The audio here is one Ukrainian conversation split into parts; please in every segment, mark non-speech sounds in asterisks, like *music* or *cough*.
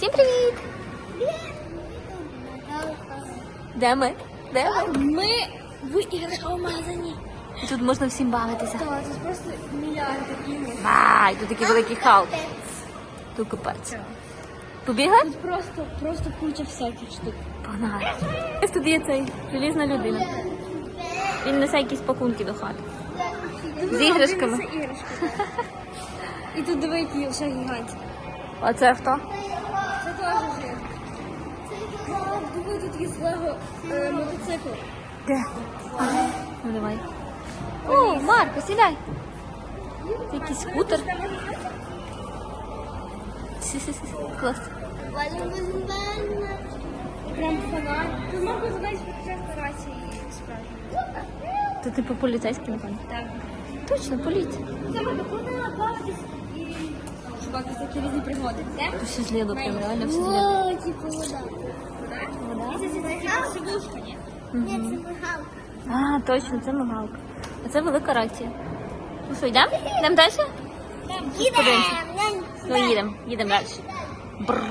Всім привіт! Де ми? Де ми? Ми в іграшковому магазині. І Тут можна всім бавитися. Так, тут просто мільярди ігор. Ай, тут такий великий халк. Тут капець. Побігли? Тут просто, просто куча всяких штук. Погнали. Ось тут є цей желізна людина. Він несе якісь пакунки до хати. З іграшками. І тут диви, які ще гігантські. А це хто? Це. Вау, диви, тут є з е, мотоцикл. Де? Ну давай. О, Марко, сідай. Це якийсь скутер. Клас. Прям фонарь. Тут можна задати спочатку рації справді. Це типу поліцейський, напевно. Так. Точно, поліція. Це ми доходили плаватись і шукати такі різні пригоди. Тут все зліво, прям реально все зліво. О, типу вода. Вода? Це це сидушка, ні? Ні, це мигалка. А, точно, це мигалка. А це велика рація. Ну що, йдемо? Йдемо далі? Подивимося. Ну, їдемо, їдемо далі. Бррр.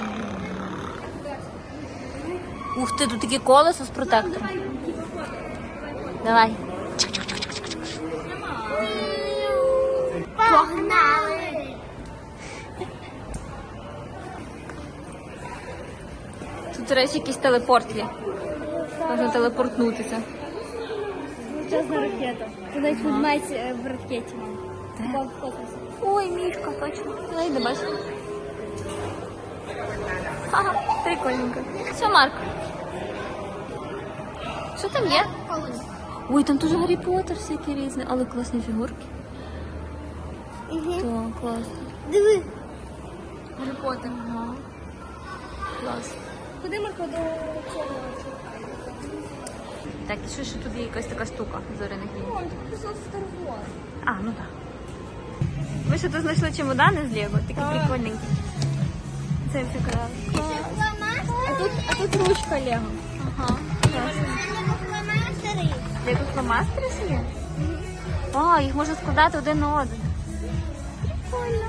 Ух ти, тут таке колесо з протектором. Давай. Погнали! Тут, до речі, якийсь телепорт є. Можна телепортнутися. Величезна ракета. Тут навіть ведмедь е, в ракеті. В космосі. Ой, мішка, точно. Давай, не бачиш. Ха-ха, прикольненько. Все, Марк. Що там є? Ой, там дуже Гаррі Поттер всякі різні, але класні фігурки. Так, класно. Диви. Гаррі Поттер. Ага. Клас. Куди Марко до цього? Так, і що ще тут є якась така штука зоряних О, ліній? тут писав Star Wars. А, ну так. Ви що тут знайшли чемодани з Лего? Такі Так. прикольненькі. Це все казали. А тут, а тут ручка Лего. Ага. Лего фломастери ще є? А, їх можна складати один на один. Прикольно.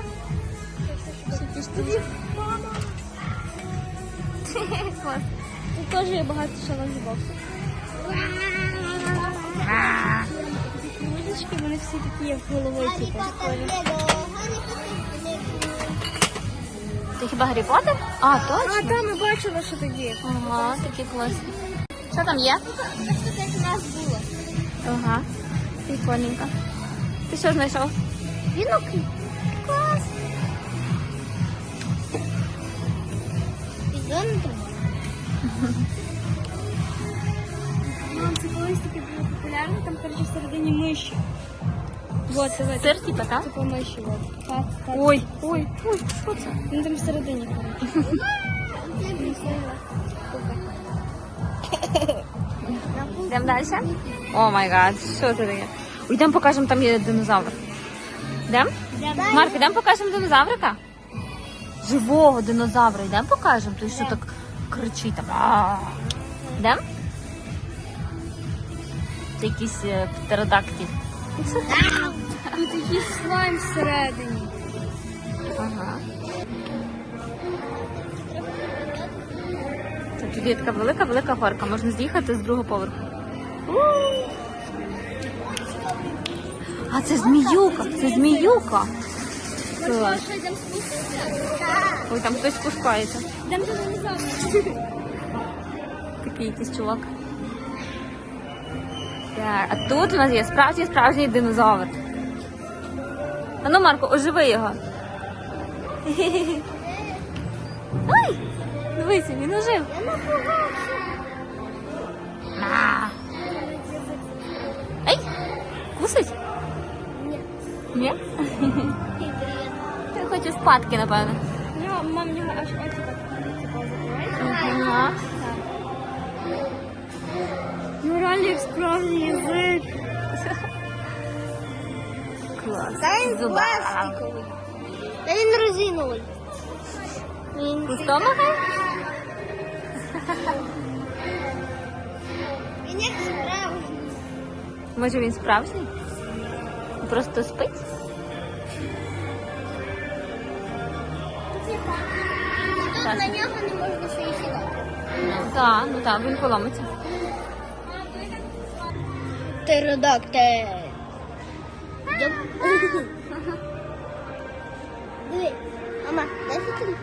Всякі штуки. Клас. Тут теж є багато шалоних боксів. Музички, вони всі такі як головою, типу. Це хіба Гаррі Поттер? А, А, точно. там ми бачили, що тоді. Ага, такі класні. Що там є? Це у нас було. Ага. Прикольненько. Ти що знайшов? Бінокль. Мам, це колись таке було популярне, там, коротше, всередині миші. Вот, це Сир, типа, так? Типу миші, от. Так, так. Ой, ой, ой, що це? Ну там всередині, коротше. Йдемо далі? О май гад, що це таке? Йдемо покажемо, там є динозавр. Йдемо? Марк, йдемо покажемо динозаврика? Живого динозавра, йдемо покажемо, той що так кричить там. Йдемо? Це якийсь е, птеродактиль. Тут якийсь слайм всередині. Ага. Тут є така велика-велика горка, можна з'їхати з другого поверху. А це зміюка, це зміюка. Спуститися? Ой, там хтось динозавра. Такий якийсь чувак. Так, а тут у нас є справжній справжній динозавр. А ну, Марко, оживи його. Ай! Дивися, він ожив. Ей! Кусить? Ні. Ні? Ти хоче спадки, напевно. Ну, мам, в нього аж очі так типу, закриваються. Ага. Ну, реально як справжній язик. Клас. Та він резиновий. Він Пустомага? Він як справжній. Може він справжній? Просто спить? Тут на нього не можна ще й сідати. Так, ну так, він поломиться. Птеродактиль. Диви, мама, дай телефон.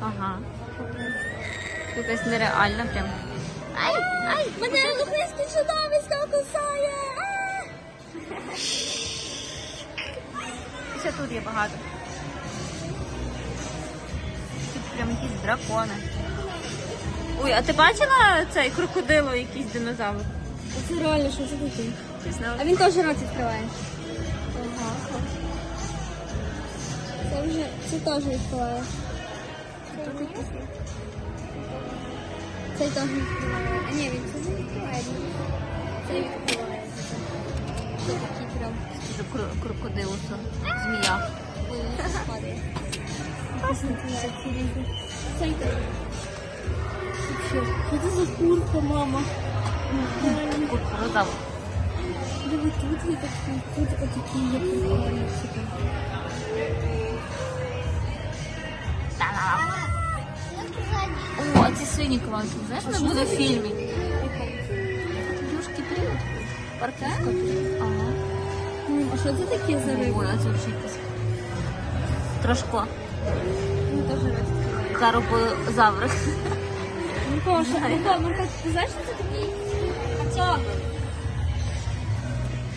Ага. Якась нереальна прям. Ай, ай, мене лохиське чудовисько Тут є багато. Тут прям якісь дракони. Ой, а ти бачила цей крокодило, якийсь динозавр? Це реально, що це таке? А він теж рот відкриває. Це вже, це теж відкриває. Цей теж відкриває. А ні, він це не відкриває. Це відкриває. Це такий прям. Це кро- крокодилусо. Змія. Що? Це за курка, мама? Куркурозавр. Диви, тут є такі, тут отакі є прикольні. О, а ці сині класні. Знаєш, вони були в фільмі. Паркетка. Ага. А що це таке за риба? Ой, а це взагалі якась. Трошко. Ну, теж розкриває. Карбозавр. Ну, Тоша, ну, то, ну, так, ти знаєш, що це такий? Кацьок.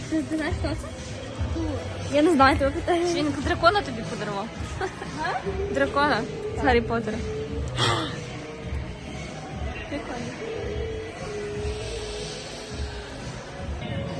Ти, ти знаєш, хто це? Я не знаю, тебе питаю. Чи він дракона тобі подарував? Дракона з Гаррі Поттера. Прикольно.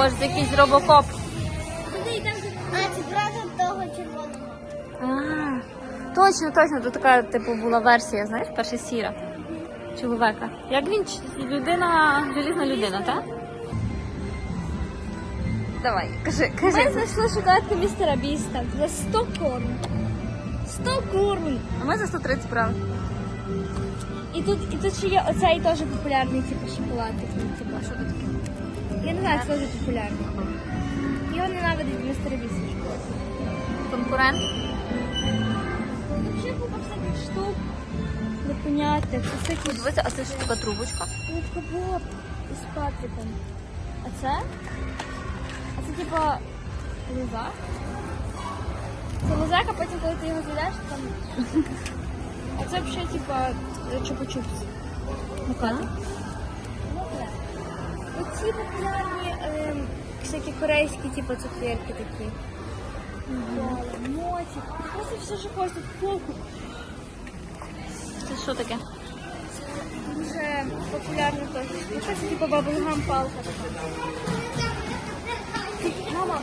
Боже, це якийсь робокоп. Куди йдемо? А, це правда того червоного. А, точно, точно. Тут така, типу, була версія, знаєш, перша сіра. Чоловіка. Як він людина, желізна людина, так? Давай, кажи, кажи. Ми знайшли шоколадку містера Біста за 100 корн. 100 корн. А ми за 130 брали. І тут, і тут ще є оцей теж популярний типу шоколад. Типу. Що тут таке? Я не знаю, це дуже популярний. Його ненавидить містер Біст. Конкурент. Ще купа всяких штук. Непонятних. Це Ой, Дивися, а це що така трубочка? Нитка Боб із Патриком. А це? А це типа лузак? Це лузак, а потім, коли ти його з'їдеш, там. *laughs* А це взагалі типа чупа-чупс. Яка? Оці популярні ем, всякі корейські, типу, цукерки такі. Мотик. Просто все ж хочеться полку. Це що таке? Дуже популярно теж. Ну, щось типу баблгам палка така. Мама,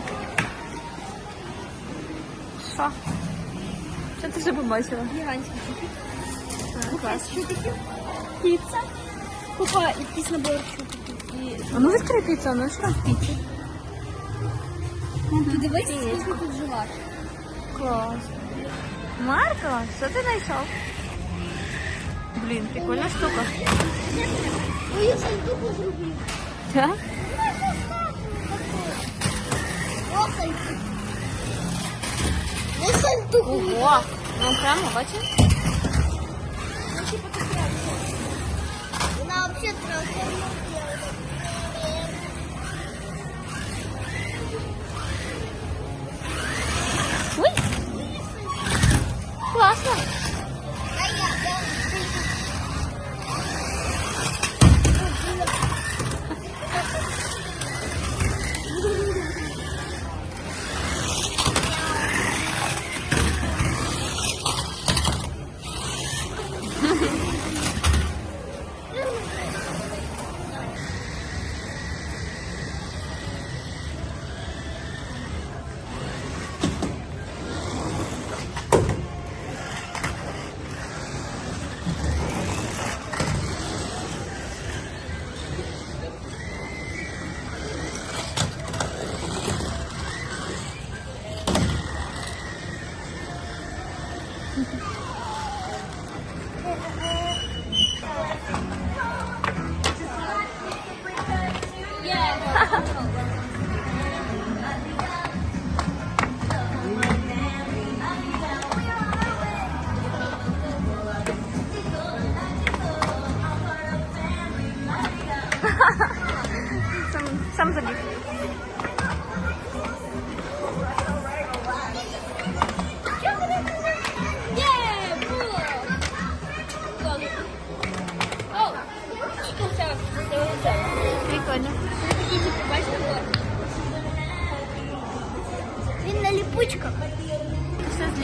Що? Що ти ще побачила? гігантські. Клас. Чупики. Піца. Купа якийсь набор чупиків. І А ну відкрий піцу, ну що там в піці? ти дивись, скільки тут жуваш. Клас. Марко, що ти знайшов? Блін, прикольна штука. Ой, я сальтуху зробив. Так? Лоханьки. Не сальтуху. Ого! Ну прямо, бачиш? Вона взагалі трохи.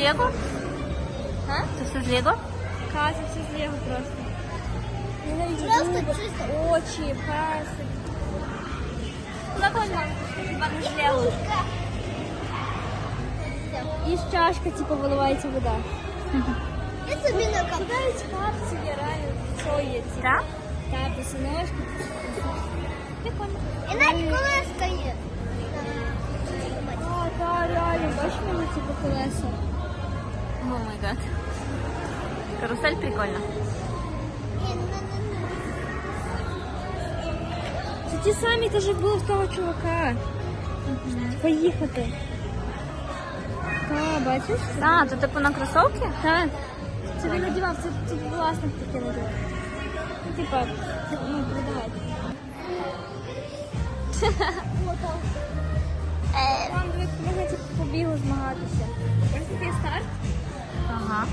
Лего? А? Це все з Лего? Каса, все з Лего просто. Ненавиджу Просто зуби, чисто. очі, паси. Законно. Хіба не з Лего. І з чашка, типу, виливається вода. Я собі на кап. Кидають капці, є реально, що є ці. Так? Так, босоножки. Прикольно. І навіть колеска є. А, так, реально, бачиш мене типу колеса. О май гад. Карусель прикольна. Це ті самі, те ж в того чувака. Поїхати. Так, бачиш? А, це типу на кросовки? Так. Це він надівав, це, це власник таке надівав. Ну, типа, ну, передавайте. Там ви можна типу побігли змагатися. Ось такий старт. Ага.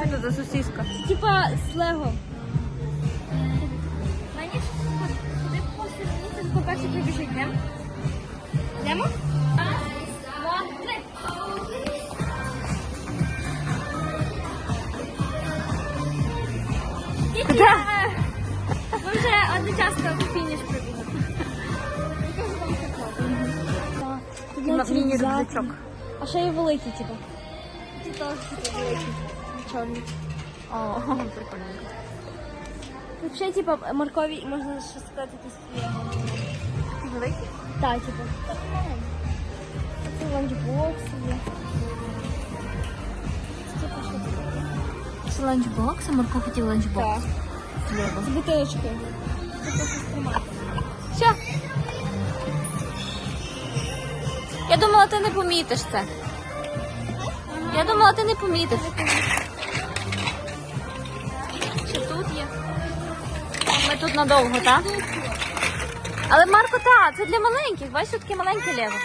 Що, це за сосиска? Типа з Лего. Знаєш, куди посередині хто перший прибіжить, йдемо? Йдемо? Куди? Ми вже одночасно фініш Міні-рюкзачок. А ще є великий, типу. Ті великі. Чорні. О, *laughs* прикольно. Тут ще, типу, моркові, можна ще сказати, якісь є. Великий? Так, типу. Це ланчбокс є. Це, типу, що це? Це ланчбокс, а Марко хотів ланчбокс. Так. З. Бутилочкою. Це просто стримати. Я думала, ти не помітиш це. Я думала, ти не помітиш. Ще тут є. Ми тут надовго, так? Але Марко, так, це для маленьких. Бачиш, таке маленьке лево.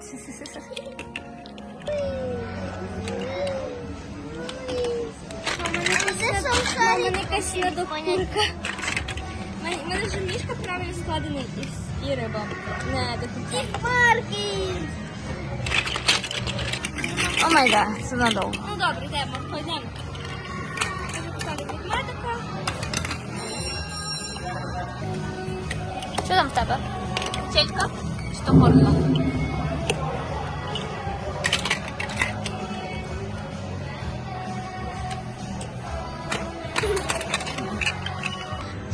Це У мене якась недокурка. У мене ж мішка правильно складений і, с- і риба. Не до кінця. Марки. О май гад, це надовго. Ну добре, йдемо, йдемо. Можу поставити ведмедика. Що там в тебе? Челька? Чи то горка?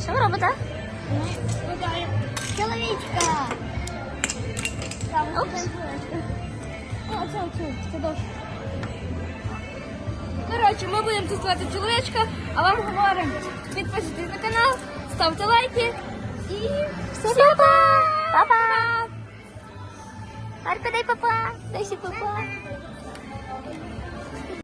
Що ви робите? Чоловічка. Там, оце оце, це. Коротше, ми будемо тестувати чоловічка, а вам говоримо, підписуйтесь на канал, ставте лайки і Всім папа! Папа! Марко, дай папа! Дай ще папа!